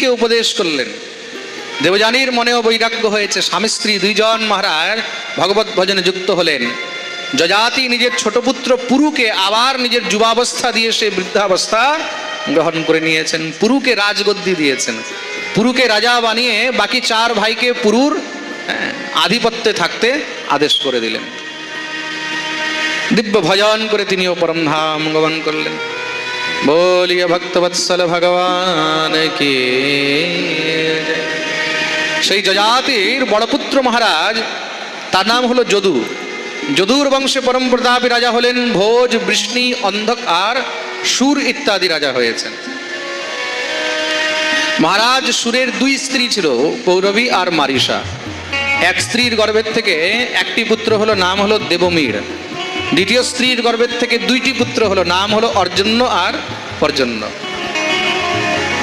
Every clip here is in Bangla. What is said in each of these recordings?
কে উপদেশ করলেন? দেবযানীর মনেও বৈরাগ্য হয়েছে। স্বামী স্ত্রী দুইজন মহারাজ ভগবত ভজনে যুক্ত হলেন। যজাতি নিজের ছোট পুত্র পুরুকে আবার নিজের যুবাবস্থা দিয়ে সে বৃদ্ধাবস্থা গ্রহণ করে নিয়েছেন। পুরুকে রাজগদ্দি দিয়েছেন। পুরুকে রাজা বানিয়ে বাকি চার ভাইকে পুরুর হ্যাঁ, আধিপত্যে থাকতে আদেশ করে দিলেন। দিব্য ভজন করে তিনিও পরম ধাম গমন করলেন। বলিয়া ভক্তবৎসল ভগবান কে। সেই যজাতির বড়পুত্র মহারাজ তার নাম হলো যদু। যদুর বংশে পরম প্রতাপী রাজা হলেন, ভোজ, বৃষ্ণি, অন্ধক আর সুর ইত্যাদি রাজা হয়েছেন। মহারাজ, সুরের দুই স্ত্রী ছিল পৌরবী আর মারিসা এক স্ত্রীর গর্ভের থেকে একটি পুত্র হলো, নাম হলো দেবমীর। দ্বিতীয় স্ত্রীর গর্ভের থেকে দুইটি পুত্র হলো, নাম হলো অর্জন্য আর পর্জন্য।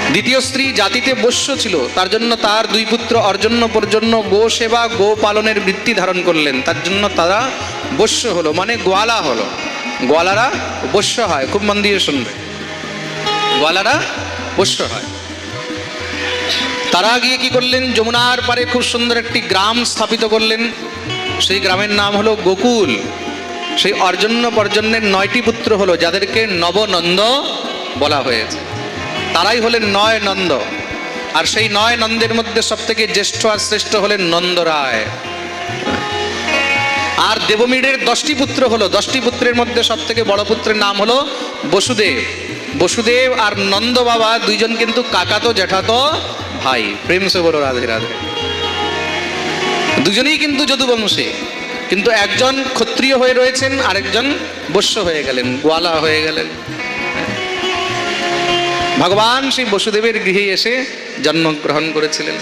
দ্বিতীয় স্ত্রী জাতিতে বস্য ছিল, তার জন্য তার দুই পুত্র অর্জন্য পর্জন্য গো সেবা গো পালনের বৃত্তি ধারণ করলেন। তার জন্য তারা বস্য হলো মানে গোয়ালা হলো। গোয়ালারা বস্য হয়, খুব মন দিয়ে শুনবে। গোয়ালারা বস্য হয়। তারা গিয়ে কি করলেন? যমুনার পারে খুব সুন্দর একটি গ্রাম স্থাপিত করলেন। সেই গ্রামের নাম হলো গোকুল। সেই অর্জন্য পর্জন্যের নয়টি পুত্র হলো, যাদেরকে নবনন্দ বলা হয়েছে। তারাই হলেন নয় নন্দ আর সেই নয় নন্দের মধ্যে সব থেকে জ্যেষ্ঠ আর শ্রেষ্ঠ হলেন নন্দ রায়। আর দেবমীরের দশটি পুত্র হলো, দশটি পুত্রের মধ্যে সব থেকে বড় পুত্রের নাম হলো বসুদেব। বসুদেব আর নন্দ বাবা দুইজন কিন্তু কাকাতো, জ্যাঠাতো ভাই। প্রেম সে বলো, রাধে রাধে। দুজনেই কিন্তু যদুবংশী। কিন্তু একজন ক্ষত্রিয় হয়ে রয়েছেন, আরেকজন বস্য হয়ে গেলেন গোয়ালা হয়ে গেলেন। ভগবান সেই বসুদেবের গৃহে এসে জন্মগ্রহণ করেছিলেন।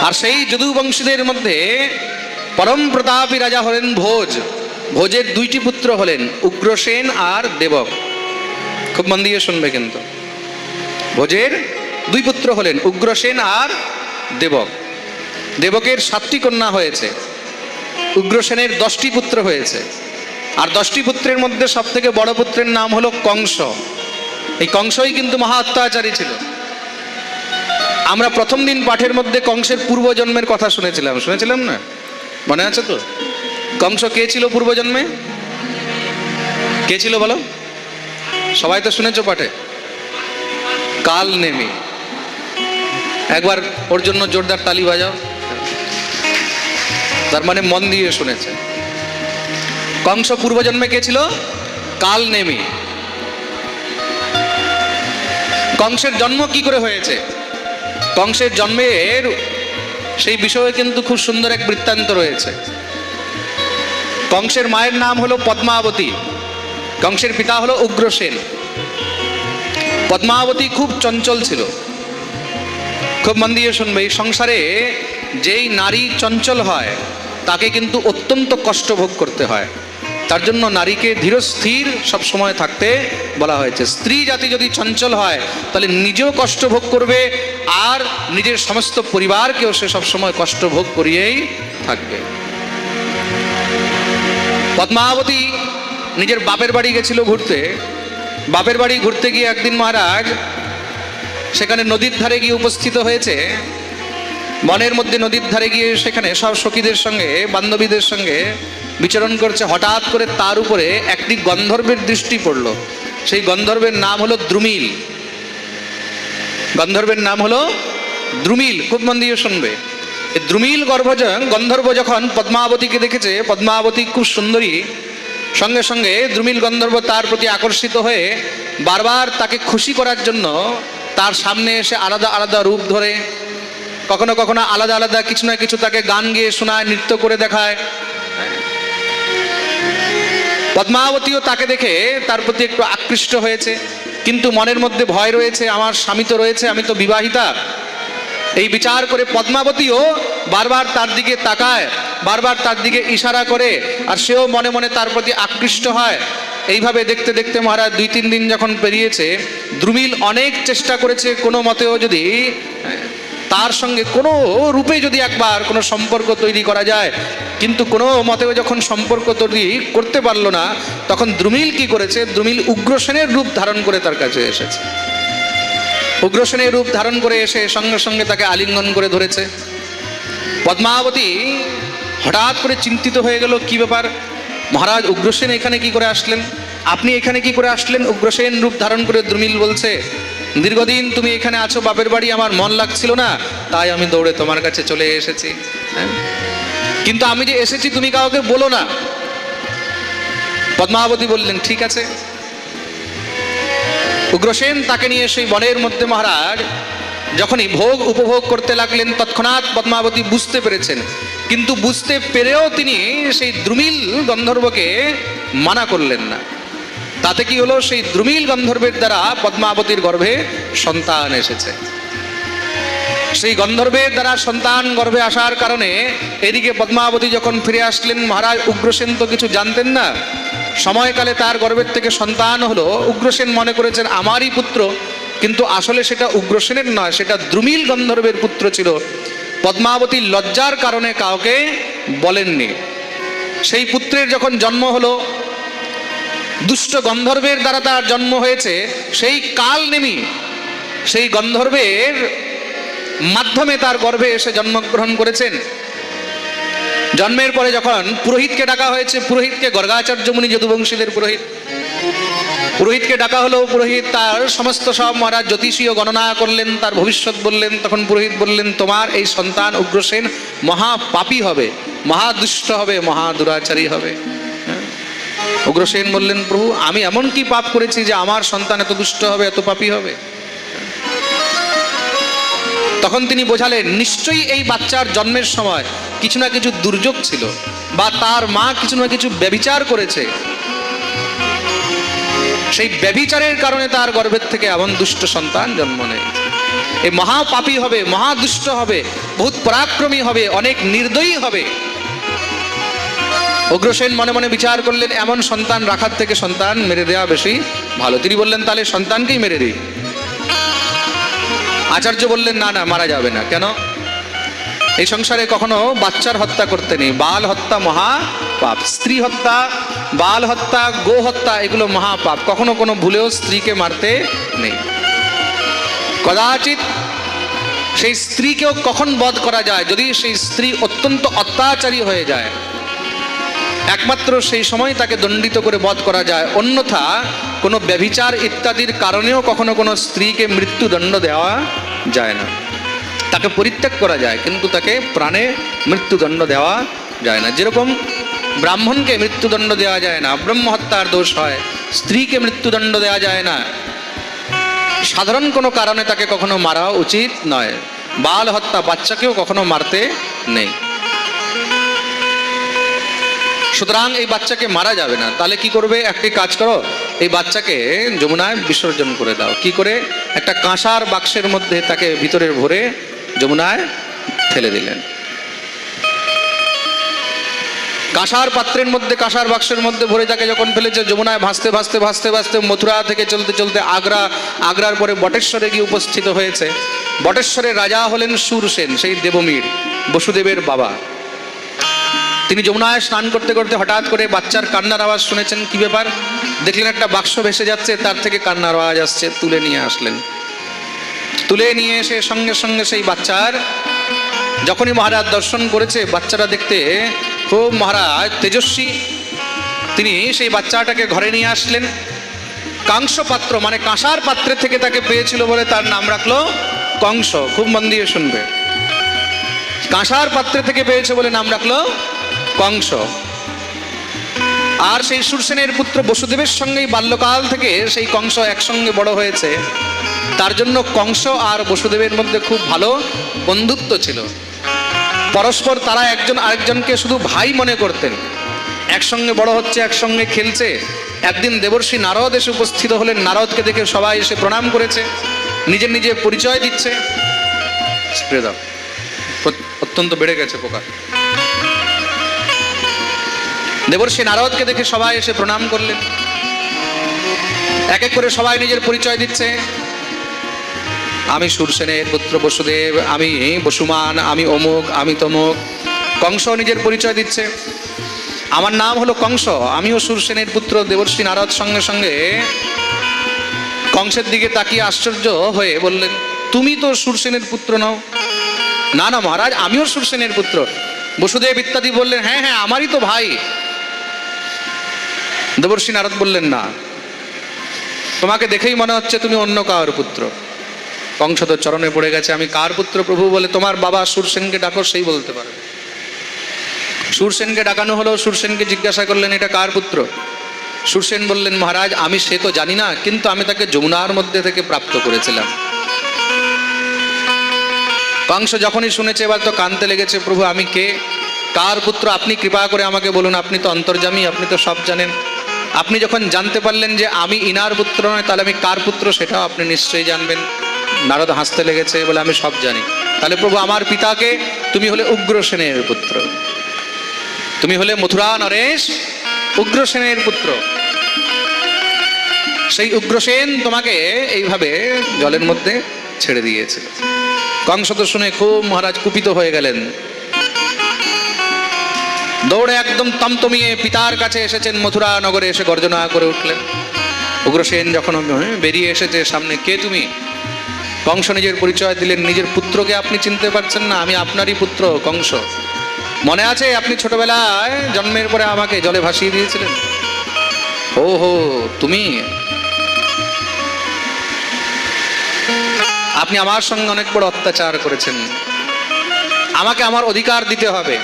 আর সেই যদুবংশীদের মধ্যে পরম প্রতাপী রাজা হলেন ভোজ। ভোজের দুইটি পুত্র হলেন উগ্রসেন আর দেবক। খুব মন দিয়ে শুনবে কিন্তু। ভোজের দুই পুত্র হলেন উগ্রসেন আর দেবক। দেবকের সাতটি কন্যা হয়েছে। উগ্রসেনের দশটি পুত্র হয়েছে। আর দশটি পুত্রের মধ্যে সব থেকে বড় পুত্রের নাম হলো কংস। এই কংসই কিন্তু মহা অত্যাচারী ছিল। আমরা প্রথম দিন পাঠের মধ্যে কংসের পূর্বজন্মের কথা শুনেছিলাম। শুনেছিলাম না? মনে আছে তো? কংস কে ছিল পূর্বজন্মে কে ছিল বলো? সবাই তো শুনেছ পাঠে। কাল নেমি। একবার ওর জন্য জোরদার তালি বাজাও। তার মানে মন দিয়ে শুনেছে। কংস পূর্বজন্মে কে ছিল? কাল নেমি। কংসের জন্ম কি করে হয়েছে? কংসের জন্মের সেই বিষয়ে কিন্তু খুব সুন্দর এক বৃত্তান্ত রয়েছে। কংসের মায়ের নাম হলো পদ্মাবতী। কংসের পিতা হলো উগ্রসেন পদ্মাবতী খুব চঞ্চল ছিল। খুব মন দিয়ে শুনবে, এই সংসারে যেই নারী চঞ্চল হয় তাকে কিন্তু অত্যন্ত কষ্ট ভোগ করতে হয়। তার জন্য নারীকে ধীরস্থির সব সময় থাকতে বলা হয়েছে। স্ত্রী জাতি যদি চঞ্চল হয়, তাহলে নিজেও কষ্ট ভোগ করবে আর নিজের সমস্ত পরিবারকেও সে সবসময় কষ্ট ভোগ করিয়েই থাকবে। পদ্মাবতী নিজের বাপের বাড়ি গেছিল ঘুরতে। বাপের বাড়ি ঘুরতে গিয়ে একদিন মহারাজ সেখানে নদীর ধারে গিয়ে উপস্থিত হয়েছে। মনের মধ্যে নদীর ধারে গিয়ে সেখানে সব সখীদের সঙ্গে, বান্ধবীদের সঙ্গে বিচরণ করছে। হঠাৎ করে তার উপরে একটি গন্ধর্বের দৃষ্টি পড়ল। সেই গন্ধর্বের নাম হলো দ্রুমিল। গন্ধর্বের নাম হলো দ্রুমিল। খুব মন দিয়ে শুনবে। দ্রুমিল গর্ভজ গন্ধর্ব যখন পদ্মাবতীকে দেখেছে, পদ্মাবতী খুব সুন্দরী। সঙ্গে সঙ্গে দ্রুমিল গন্ধর্ব তার প্রতি আকর্ষিত হয়ে বারবার তাকে খুশি করার জন্য তার সামনে এসে আলাদা আলাদা রূপ ধরে কখনো কখনো আলাদা আলাদা কিছু না কিছু তাকে গান গেয়ে শোনায়, নৃত্য করে দেখায়। পদ্মাবতীও তাকে দেখে তার প্রতি একটু আকৃষ্ট হয়েছে। কিন্তু মনের মধ্যে ভয় রয়েছে, আমার স্বামী তো রয়েছে, আমি তো বিবাহিতা। এই বিচার করে পদ্মাবতীও বারবার তার দিকে তাকায়, বারবার তার দিকে ইশারা করে, আর সেও মনে মনে তার প্রতি আকৃষ্ট হয়। এইভাবে দেখতে দেখতে মহারাজ দুই তিন দিন যখন পেরিয়েছে, দ্রুমিল অনেক চেষ্টা করেছে কোনো মতেও যদি তার সঙ্গে কোনো রূপে যদি একবার কোনো সম্পর্ক তৈরি করা যায়, কিন্তু কোনো মতেও যখন সম্পর্ক তৈরি করতে পারল না, তখন দ্রুমিল কি করেছে? দ্রুমিল উগ্রসেনের রূপ ধারণ করে তার কাছে এসেছে। উগ্রসেনের রূপ ধারণ করে এসে সঙ্গে সঙ্গে তাকে আলিঙ্গন করে ধরেছে। পদ্মাবতী হঠাৎ করে চিন্তিত হয়ে গেল, কি ব্যাপার? মহারাজ উগ্রসেন এখানে কি করে আসলেন? আপনি এখানে কি করে আসলেন? উগ্রসেন রূপ ধারণ করে দ্রুমিল বলছে দীর্ঘদিন তুমি এখানে আছো, বাপের বাড়ি আমার মন লাগছিল না, তাই আমি দৌড়ে তোমার কাছে চলে এসেছি। হ্যাঁ? কিন্তু আমি যে এসেছি তুমি কাউকে বলো না। পদ্মাবতী বললেন, ঠিক আছে। উগ্রসেন তাকে নিয়ে সেই বনের মধ্যে মহারাজ, যখনই ভোগ উপভোগ করতে লাগলেন, তৎক্ষণাৎ পদ্মাবতী বুঝতে পেরেছেন। কিন্তু বুঝতে পেরেও তিনি সেই দ্রুমিল গন্ধর্বকে মানা করলেন না। তাতে কি হলো? সেই দ্রুমিল গন্ধর্বের দ্বারা পদ্মাবতীর গর্ভে সন্তান এসেছে। সেই গন্ধর্বের দ্বারা সন্তান গর্ভে আসার কারণে এদিকে পদ্মাবতী যখন ফিরে আসলেন, মহারাজ উগ্রসেন তো কিছু জানতেন না। সময়কালে তার গর্ভের থেকে সন্তান হলো। উগ্রসেন মনে করেছেন, আমারই পুত্র। কিন্তু আসলে সেটা উগ্রসেনের নয়, সেটা দ্রুমিল গন্ধর্বের পুত্র ছিল। পদ্মাবতীর লজ্জার কারণে কাউকে বলেননি। সেই পুত্রের যখন জন্ম হলো দুষ্ট গন্ধর্বের দ্বারা তার জন্ম হয়েছে, সেই কাল নেমি সেই গন্ধর্বের মাধ্যমে তার গর্ভে এসে জন্মগ্রহণ করেছেন জন্মের পরে যখন পুরোহিতকে ডাকা হয়েছে, পুরোহিতকে গর্গাচার্য মুনি যদুবংশীদের পুরোহিত পুরোহিতকে ডাকা হলো, পুরোহিত তার সমস্ত সব মহারাজ জ্যোতিষীয় গণনা করলেন, তার ভবিষ্যৎ বললেন, তখন পুরোহিত বললেন, তোমার এই সন্তান উগ্রসেন, মহা পাপী হবে, মহা দুষ্ট হবে, মহা দুরাচারী হবে। উগ্রসেন বললেন, প্রভু, আমি এমন কি পাপ করেছি যে আমার সন্তান এত দুষ্ট হবে, এত পাপী হবে? তখন তিনি বোঝালেন, নিশ্চয়ই এই বাচ্চার জন্মের সময় কিছু না কিছু দুর্যোগ ছিল বা তার মা কিছু না কিছু ব্যবিচার করেছে। সেই ব্যবিচারের কারণে তার গর্ভের থেকে এমন দুষ্ট সন্তান জন্ম নেয়। এই মহাপাপী হবে, মহাদুষ্ট হবে, বহুত পরাক্রমী হবে, অনেক নির্দয়ী হবে। উগ্রসেন মনে মনে বিচার করলেন, এমন সন্তান রাখার থেকে সন্তান মেরে দেওয়া বেশি ভালো। তিনি বললেন, তাহলে সন্তানকেই মেরে দিই। আচার্য বললেন, না না, মারা যাবে না। কেন? এই সংসারে কখনো বাচ্চার হত্যা করতে নেই। বাল হত্যা মহা পাপ স্ত্রী হত্যা, বাল হত্যা, গো হত্যা, এগুলো মহাপাপ। কখনো কোনো ভুলেও স্ত্রীকে মারতে নেই। কদাচিৎ সেই স্ত্রীকেও কখন বধ করা যায়? যদি সেই স্ত্রী অত্যন্ত অত্যাচারী হয়ে যায় একমাত্র সেই সময় তাকে দণ্ডিত করে বধ করা যায়। অন্যথা কোনো ব্যভিচার ইত্যাদির কারণেও কখনো কোনো স্ত্রীকে মৃত্যুদণ্ড দেওয়া যায় না। তাকে পরিত্যাগ করা যায়, কিন্তু তাকে প্রাণে মৃত্যুদণ্ড দেওয়া যায় না। যেরকম ব্রাহ্মণকে মৃত্যুদণ্ড দেওয়া যায় না ব্রহ্ম হত্যার দোষ হয়, স্ত্রীকে মৃত্যুদণ্ড দেওয়া যায় না। সাধারণ কোনো কারণে তাকে কখনো মারা উচিত নয়। বাল হত্যা বাচ্চাকেও কখনো মারতে নেই। সুতরাং এই বাচ্চাকে মারা যাবে না। তাহলে কি করবে? একটি কাজ করো। এই বাচ্চাকে যমুনায় বিসর্জন করে দাও। কি করে? একটা কাঁসার বাক্সের মধ্যে তাকে ভিতরে ভরে যমুনায় ফেলে দিলেন। কাঁসার পাত্রের মধ্যে, কাঁসার বাক্সের মধ্যে ভরে তাকে যখন ফেলেছে, যমুনায় ভাসতে ভাসতে ভাসতে ভাসতে মথুরা থেকে চলতে চলতে আগ্রা, আগ্রার পরে বটেশ্বরে গিয়ে উপস্থিত হয়েছে। বটেশ্বরের রাজা হলেন সুরসেন, সেই দেবমীর, বসুদেবের বাবা। তিনি যমুনায় স্নান করতে করতে হঠাৎ করে বাচ্চার কান্নার আওয়াজ শুনেছেন। কি ব্যাপার? দেখলেন একটা বাক্স ভেসে যাচ্ছে, তার থেকে কান্নার আওয়াজ আসছে, তুলে নিয়ে আসলেন। তুলে নিয়ে এসে সঙ্গে সঙ্গে সেই বাচ্চার যখনই মহারাজ দর্শন করেছে, বাচ্চাটা দেখতে খুব মহারাজ তেজস্বী। তিনি সেই বাচ্চাটাকে ঘরে নিয়ে আসলেন। কাংস পাত্র মানে কাঁসার পাত্রের থেকে তাকে পেয়েছিল বলে তার নাম রাখল কংস। খুব মন দিয়ে শুনবে। কাঁসার পাত্রে থেকে পেয়েছে বলে নাম রাখল কংস। আর সেই সুরসেনের পুত্র বসুদেবের সঙ্গেই বাল্যকাল থেকে সেই কংস একসঙ্গে বড় হয়েছে। তার জন্য কংস আর বসুদেবের মধ্যে খুব ভালো বন্ধুত্ব ছিল। পরস্পর তারা একজন আরেকজনকে শুধু ভাই মনে করতেন। একসঙ্গে বড় হচ্ছে, একসঙ্গে খেলছে। একদিন দেবর্ষী নারদ এসে উপস্থিত হলেন। নারদকে দেখে সবাই এসে প্রণাম করেছে। নিজের নিজে পরিচয় দিচ্ছে। অত্যন্ত বেড়ে গেছে পোকা। দেবর্ষী নারদকে দেখে সবাই এসে প্রণাম করলেন। এক এক করে সবাই নিজের পরিচয় দিচ্ছে। আমি সুরসেনের পুত্র বসুদেব, আমি বসুমান, আমি অমুক আমি তমুক কংস নিজের পরিচয় দিচ্ছে। আমার নাম হলো কংস, আমিও সুরসেনের পুত্র দেবর্ষী নারদ সঙ্গে সঙ্গে কংসের দিকে তাকিয়ে আশ্চর্য হয়ে বললেন, তুমি তো সুরসেনের পুত্র নও? না না মহারাজ, আমিও সুরসেনের পুত্র। বসুদেব ইত্যাদি বললেন হ্যাঁ হ্যাঁ আমারই তো ভাই। দেবর্ষী নারদ বললেন, না, তোমাকে দেখেই মনে হচ্ছে তুমি অন্য কার পুত্র। কংস তো চরণে পড়ে গেছে, আমি কার পুত্র প্রভু বলে তোমার বাবা সুরসেনকে ডাকো, সেই বলতে পারে। সুরসেনকে ডাকানো হলো, সুরসেনকে জিজ্ঞাসা করলেন, এটা কার পুত্র? সুরসেন বললেন, মহারাজ, আমি সে তো জানি না, কিন্তু আমি তাকে যমুনার মধ্যে থেকে প্রাপ্ত করেছিলাম। কংস যখনই শুনেছে, এবার তো কানতে লেগেছে, প্রভু, আমি কে? কার পুত্র? আপনি কৃপা করে আমাকে বলুন, আপনি তো অন্তর্জামী আপনি তো সব জানেন। আপনি যখন জানতে পারলেন যে আমি ইনার পুত্র নয়, তাহলে আমি কার পুত্র সেটাও আপনি নিশ্চয়ই জানবেন। নারদ হাসতে লেগেছে বলে আমি সব জানি। তাহলে প্রভু, আমার পিতাকে তুমি হলে উগ্রসেনের পুত্র। তুমি হলে মথুরা, নরেশ উগ্রসেনের পুত্র। সেই উগ্রসেন তোমাকে এইভাবে জলের মধ্যে ছেড়ে দিয়েছিল কংস তো শুনে খুব মহারাজ কুপিত হয়ে গেলেন। দৌড়ে একদম তমতমিয়ে পিতার কাছে এসেছেন মথুরা নগরে এসে গর্জনা করে উঠলেন। উগ্রসেন যখন হ্যাঁ, বেরিয়ে এসেছে সামনে কে তুমি? কংস নিজের পরিচয় দিলেন নিজের পুত্রকে আপনি চিনতে পারছেন না আমি আপনারই পুত্র কংস। মনে আছে আপনি ছোটবেলায় জন্মের পরে আমাকে জলে ভাসিয়ে দিয়েছিলেন? ও হো তুমি? আপনি আমার সঙ্গে অনেক বড় অত্যাচার করেছেন। আমাকে আমার অধিকার দিতে হবে।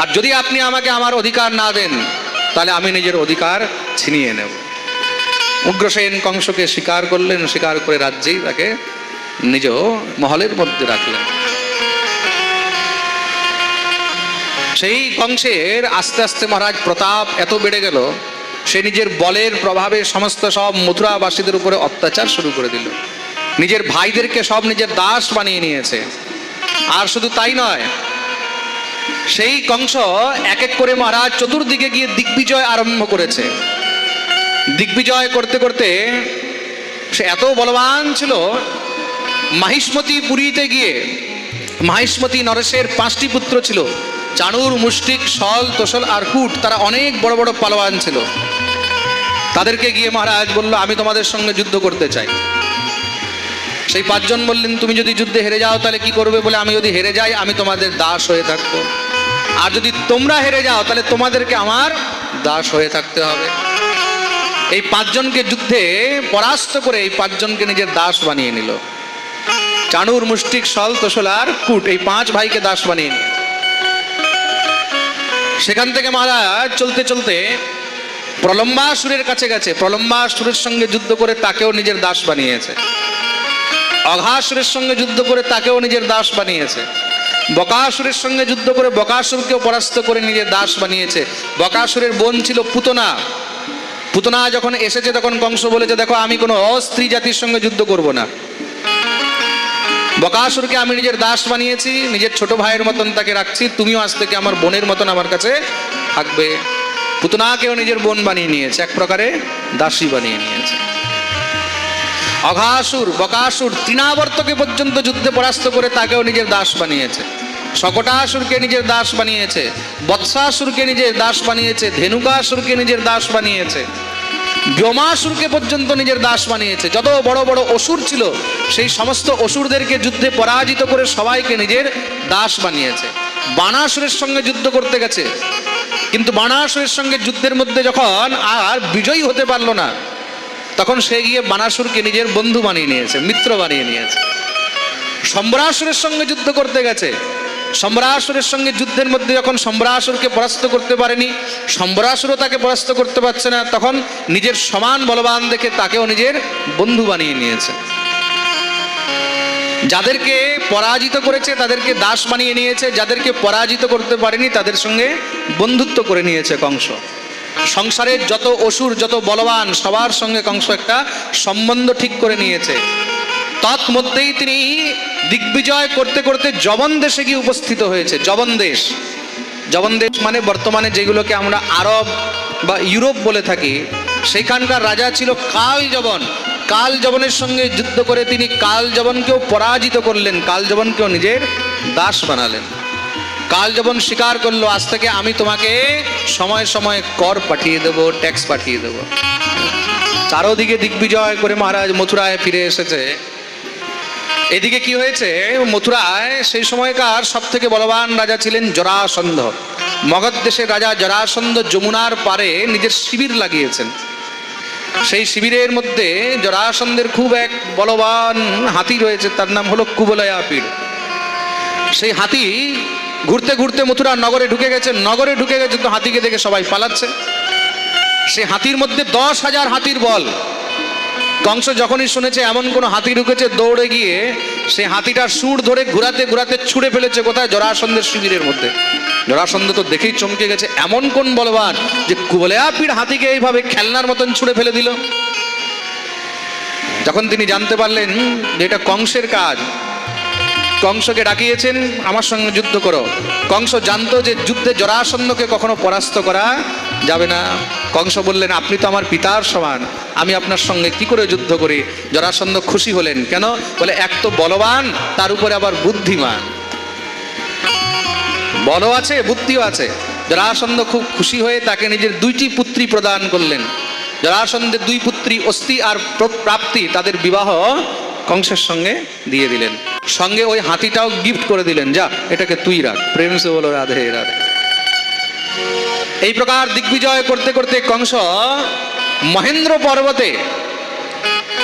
আর যদি আপনি আমাকে আমার অধিকার না দেন, তাহলে আমি নিজের অধিকার ছিনিয়ে নেব। উগ্রসেন কংসকে স্বীকার করলেন, স্বীকার করে রাজ্যেই তাকে নিজ মহলের মধ্যে রাখলেন। সেই কংসের আস্তে আস্তে মহারাজ প্রতাপ এত বেড়ে গেল, সে নিজের বলের প্রভাবে সমস্ত সব মথুরাবাসীদের উপরে অত্যাচার শুরু করে দিল। নিজের ভাইদেরকে সব নিজের দাস বানিয়ে নিয়েছে। আর শুধু তাই নয় সেই কংস এক এক করে মহারাজ চতুর্দিকে গিয়ে দিগ্বিজয় আরম্ভ করেছে। দিগ্বিজয় করতে করতে সে এত বলবান ছিল, মাহিষ্মতি পুরীতে গিয়ে, মাহিষ্মতি নরেশের পাঁচটি পুত্র ছিল, চানুর, মুষ্টিক সল তোসল আর কুট, তারা অনেক বড় বড় পালোয়ান ছিল। তাদেরকে গিয়ে মহারাজ বলল, আমি তোমাদের সঙ্গে যুদ্ধ করতে চাই। সেই পাঁচজন বললেন, তুমি যদি যুদ্ধে হেরে যাও তাহলে কি করবে? বলে, আমি যদি হেরে যাই, আমি তোমাদের দাস হয়ে থাকব। আর যদি তোমরা হেরে যাও, তাহলে তোমাদেরকে আমার দাস হয়ে থাকতে হবে। এই পাঁচজনকে যুদ্ধে পরাস্ত করে এই পাঁচজনকে নিজের দাস বানিয়ে নিল। চানুর, মুষ্টিক সল তোসলার কুট, এই পাঁচ ভাইকে দাস বানিয়ে নিল। সেখান থেকে মহারাজ চলতে চলতে প্রলম্বাসুরের কাছে গেছে। প্রলম্বাসুরের সঙ্গে যুদ্ধ করে তাকেও নিজের দাস বানিয়েছে। অঘাসুরের সঙ্গে যুদ্ধ করে তাকেও নিজের দাস বানিয়েছে। বকাসুরের সঙ্গে যুদ্ধ করে বকাসুরকেও পরাস্ত করে নিজের দাস বানিয়েছে। বকাসুরের বোন ছিল পুতনা। পুতনা যখন এসেছে তখন কংস বলেছে, দেখো, আমি কোনো অস্ত্রী জাতির সঙ্গে যুদ্ধ করব না। বকাসুরকে আমি নিজের দাস বানিয়েছি, নিজের ছোট ভাইয়ের মতন তাকে রাখছি, তুমিও আজ থেকে আমার বোনের মতন আমার কাছে থাকবে। পুতনাকেও নিজের বোন বানিয়ে নিয়েছে, এক প্রকারে দাসী বানিয়ে নিয়েছে। অঘাসুর, বকাসুর, তৃণাবর্তকে পর্যন্ত যুদ্ধে পরাস্ত করে তাকেও নিজের দাস বানিয়েছে। সকটাসুরকে নিজের দাস বানিয়েছে, বৎসাসুরকে নিজের দাস বানিয়েছে, ধেনুকাসুরকে নিজের দাস বানিয়েছে ব্যোমাসুরকে পর্যন্ত নিজের দাস বানিয়েছে। যত বড় বড় অসুর ছিল, সেই সমস্ত অসুরদেরকে যুদ্ধে পরাজিত করে সবাইকে নিজের দাস বানিয়েছে। বানাসুরের সঙ্গে যুদ্ধ করতে গেছে। কিন্তু বানাসুরের সঙ্গে যুদ্ধের মধ্যে যখন আর বিজয়ী হতে পারল না তখন সে গিয়ে বানাসুরকে নিজের বন্ধু বানিয়ে নিয়েছে, মিত্র বানিয়ে নিয়েছে। সম্বরাসুরের সঙ্গে যুদ্ধ করতে গেছে। সম্বরাসুরের সঙ্গে যুদ্ধের মধ্যে যখন সম্বরাসুরকে পরাস্ত করতে পারেনি, সম্বরাসুরও তাকে পরাস্ত করতে পারছে না, তখন নিজের সমান বলবান দেখে তাকেও নিজের বন্ধু বানিয়ে নিয়েছে। যাদেরকে পরাজিত করেছে, তাদেরকে দাস বানিয়ে নিয়েছে, যাদেরকে পরাজিত করতে পারেনি, তাদের সঙ্গে বন্ধুত্ব করে নিয়েছে কংস। সংসারের যত অসুর, যত বলবান, সবার সঙ্গে কংস একটা সম্বন্ধ ঠিক করে নিয়েছে। তৎমধ্যেই তিনি দিগ্বিজয় করতে করতে জবন দেশে গিয়ে উপস্থিত হয়েছে। জবন দেশ। জবন দেশ মানে বর্তমানে যেগুলোকে আমরা আরব বা ইউরোপ বলে থাকি, সেখানকার রাজা ছিল কাল জবন। কাল জবনের সঙ্গে যুদ্ধ করে তিনি কাল জবনকেও পরাজিত করলেন। কাল জবনকেও নিজের দাস বানালেন। কাল যখন স্বীকার করল, আজ থেকে আমি তোমাকে সময় সময় কর পাঠিয়ে দেবো ট্যাক্স পাঠিয়ে দেবো। চারোদিকে দিগ্বিজয় করে মহারাজ মথুরায় ফিরে এসেছে। এদিকে কি হয়েছে? মথুরায় সেই সময়কার সব থেকে বলবান রাজা ছিলেন জরাসন্ধ। মগধ দেশের রাজা জরাসন্ধ যমুনার পারে নিজের শিবির লাগিয়েছেন। সেই শিবিরের মধ্যে জরাসন্ধের খুব এক বলবান হাতি রয়েছে, তার নাম হলো কুবলয়া পীড় সেই হাতি ঘুরতে ঘুরতে মথুরা নগরে ঢুকে গেছে, নগরে ঢুকে গেছে তো হাতিকে দেখে সবাই পালাচ্ছে। সে হাতির মধ্যে দশ হাজার হাতির বল। কংস যখনই শুনেছে এমন কোনো হাতি ঢুকেছে দৌড়ে গিয়ে, সে হাতিটার সুর ধরে ঘুরাতে ঘুরাতে ছুঁড়ে ফেলেছে কোথায়? জরাসন্ধের শিবিরের মধ্যে। জরাসন্ধ তো দেখেই চমকে গেছে, এমন কোন বলবান যে কুবলেয়া পিঠ হাতিকে এইভাবে খেলনার মতন ছুঁড়ে ফেলে দিল। যখন তিনি জানতে পারলেন যে এটা কংসের কাজ। কংসকে ডাকিয়েছেন, আমার সঙ্গে যুদ্ধ করো। কংস জানতো যে যুদ্ধে জরাসন্ধকে কখনো পরাস্ত করা যাবে না। কংস বললেন, আপনি তো আমার পিতার সমান। আমি আপনার সঙ্গে কি করে যুদ্ধ করি? জরাসন্ধ খুশি হলেন। কেন? বলে, এক তো বলবান, তার উপরে আবার বুদ্ধিমান। বল আছে, বুদ্ধিও আছে। জরাসন্ধ খুব খুশি হয়ে তাকে নিজের দুইটি পুত্রী প্রদান করলেন। জরাসন্ধের দুই পুত্রী অস্থি আর প্রাপ্তি, তাদের বিবাহ কংসের সঙ্গে দিয়ে দিলেন। সঙ্গে ওই হাতিটাও গিফট করে দিলেন। যা এটাকে তুই রাখ। প্রেম সে বলো রাধে রাধে। এই প্রকার দিগ্বিজয় করতে করতে কংস মহেন্দ্র পর্বতে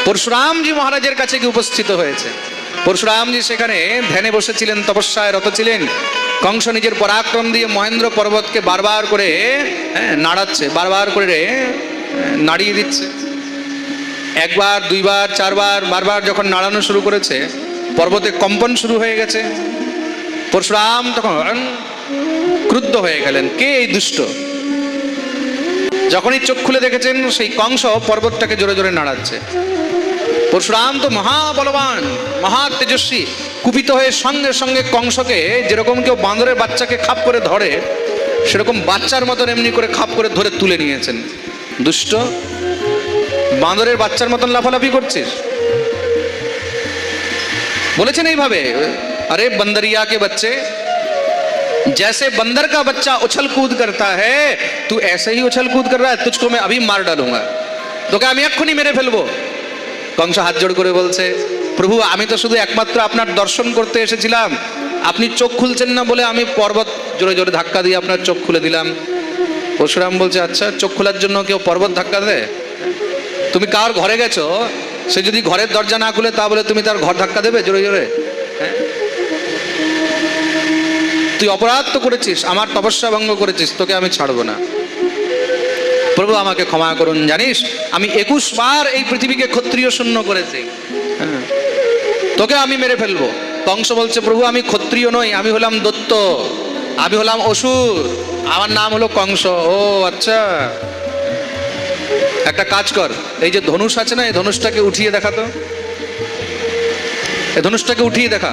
পরশুরামজি মহারাজের কাছে গিয়ে উপস্থিত হয়েছে। পরশুরামজি সেখানে ধ্যানে বসেছিলেন তপস্যায় রত ছিলেন। কংস নিজের পরাক্রম দিয়ে মহেন্দ্র পর্বতকে বারবার করে হ্যাঁ, নাড়াচ্ছে বারবার করে হ্যাঁ, নাড়িয়ে দিচ্ছে। একবার দুইবার চারবার বারবার যখন নাড়ানো শুরু করেছে পর্বতে কম্পন শুরু হয়ে গেছে। পরশুরাম তখন ক্রুদ্ধ হয়ে গেলেন। কে এই দুষ্ট? যখনই চোখ খুলে দেখেছেন, সেই কংস পর্বতটাকে জোরে জোরে নাড়াচ্ছে। পরশুরাম তো মহাবলবান মহা তেজস্বী কুপিত হয়ে সঙ্গে সঙ্গে কংসকে যেরকম কেউ বাঁদরের বাচ্চাকে খাপ করে ধরে, সেরকম বাচ্চার মতন এমনি করে খাপ করে ধরে তুলে নিয়েছেন। দুষ্ট, বাঁদরের বাচ্চার মতন লাফালাফি করছিস? বলেছেন এইভাবে আরে बंदरिया के बच्चे जैसे बंदर का बच्चा उछल कूद करता है तू ऐसे ही उछल कूद कर रहा है तुझको मैं अभी मार डालूंगा তোকে আমি এক্ষুনি মেরে ফেলবো কংস হাত জোড় করে বলছে প্রভু আমি তো শুধু একমাত্র আপনার দর্শন করতে এসেছিলাম আপনি চোখ খুলছেন না বলে আমি পর্বত জোরে জোরে ধাক্কা দিয়ে আপনার চোখ খুলে দিলাম পরশুরাম বলছে আচ্ছা চোখ খোলার জন্য কেউ পর্বত ধাক্কা দেয় তুমি কার ঘরে গেছো সে যদি ঘরের দরজা না খুলে তা বলে তুমি তার ঘর ধাক্কা দেবে? জোরে জোরে? তুই অপরাধ তো করেছিস, আমার তপস্যা ভঙ্গ করেছিস, তোকে আমি ছাড়বো না। প্রভু আমাকে ক্ষমা করুন, জানিস? আমি একুশ বার এই পৃথিবীকে ক্ষত্রিয় শূন্য করেছি। তোকে আমি মেরে ফেলব। কংস বলছে, প্রভু, আমি ক্ষত্রিয় নই, আমি হলাম দত্ত আমি হলাম অসুর, আমার নাম হলো কংস। ও আচ্ছা। একটা কাজ কর। এই যে ধনুষ আছে না, এই ধনুষটাকে উঠিয়ে দেখাতো এই ধনুষটাকে উঠিয়ে দেখা।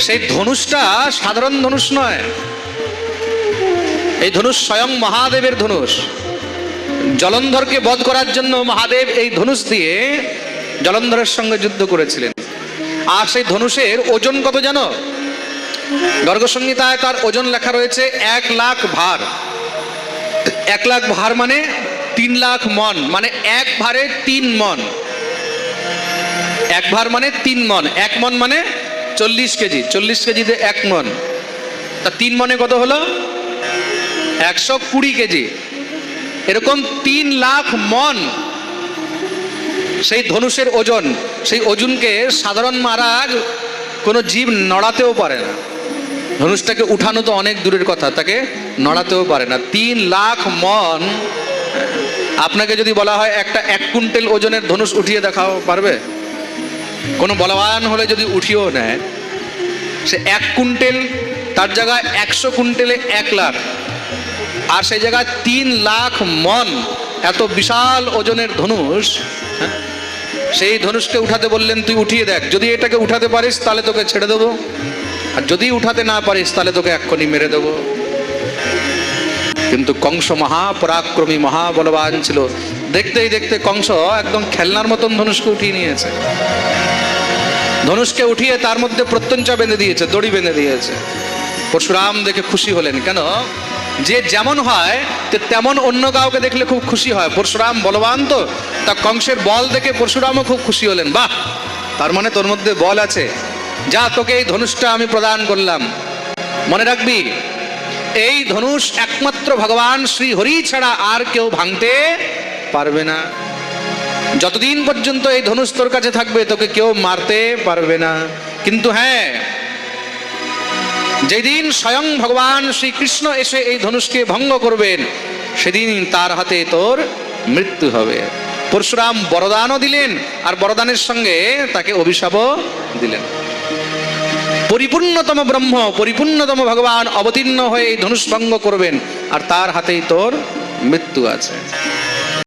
সেই ধনুষটা সাধারণ ধনুষ নয়। এই ধনুষ স্বয়ং মহাদেবের ধনুষ। জলন্ধরকে বধ করার জন্য মহাদেব এই ধনুষ দিয়ে জলন্ধরের সঙ্গে যুদ্ধ করেছিলেন। আর সেই ধনুষের ওজন কত জানো? গর্গসংহিতায় তার ওজন লেখা রয়েছে এক লাখ ভার। এক লাখ ভার মানে তিন লাখ মন মানে এক ভারে তিন মন। এক ভার মানে তিন মন, এক মন মানে চল্লিশ কেজি, চল্লিশ কেজিতে এক মন। তা তিন মনে কত হলো? একশো কুড়ি কেজি। এরকম তিন লাখ মন সেই ধনুষের ওজন, সেই ওজনকে সাধারণ মারার কোনো জীব নড়াতেও পারে না। ধনুষটাকে উঠানো তো অনেক দূরের কথা, তাকে নড়াতেও পারে না। তিন লাখ মন আপনাকে যদি বলা হয় একটা এক কুইন্টেল ওজনের ধনুষ উঠিয়ে দেখাও পারবে? কোনো বলবান হলে যদি উঠিয়েও নেয় সে এক কুইন্টেল তার জায়গায় একশো কুইন্টেলে এক লাখ আর সেই জায়গায় তিন লাখ মন এত বিশাল ওজনের ধনুষ হ্যাঁ, সেই ধনুষকে উঠাতে বললেন তুই উঠিয়ে দেখ যদি এটাকে উঠাতে পারিস তাহলে তোকে ছেড়ে দেবো আর যদি উঠাতে না পারিস তাহলে তোকে এক্ষুনি মেরে দেবো। কিন্তু কংস মহাপরাক্রমী মহাবলবান ছিল। দেখতেই দেখতে কংস একদম খেলনার মতন ধনুষকে উঠিয়ে নিয়েছে। ধনুষকে উঠিয়ে তার মধ্যে প্রত্যঞ্চা বেঁধে দিয়েছে, দড়ি বেঁধে দিয়েছে। পরশুরাম দেখে খুশি হলেন, কেন? যে যেমন হয়, তো তেমন অন্য কাউকে দেখলে খুব খুশি হয়। পরশুরাম বলবান তো, তা কংসের বল দেখে পরশুরামও খুব খুশি হলেন। বাহ! তার মানে তোর মধ্যে বল আছে। যা তোকে এই ধনুষটা আমি প্রদান করলাম। মনে রাখবি এই ধনুষ একমাত্র ভগবান শ্রী হরি ছাড়া আর কেউ ভাঙতে পারবে না। যতদিন পর্যন্ত এই ধনুষ তোর কাছে থাকবে, তোকে কেউ মারতে পারবে না। কিন্তু হ্যাঁ যেদিন স্বয়ং ভগবান শ্রীকৃষ্ণ এসে এই ধনুষকে ভঙ্গ করবেন, সেদিন তার হাতে তোর মৃত্যু হবে। পরশুরাম বরদানও দিলেন, আর বরদানের সঙ্গে তাকে অভিশাপও দিলেন। পরিপূর্ণতম ব্রহ্ম, পরিপূর্ণতম ভগবান অবতীর্ণ হয়ে এই ধনুষ্ভঙ্গ করবেন, আর তার হাতেই তোর মৃত্যু আছে।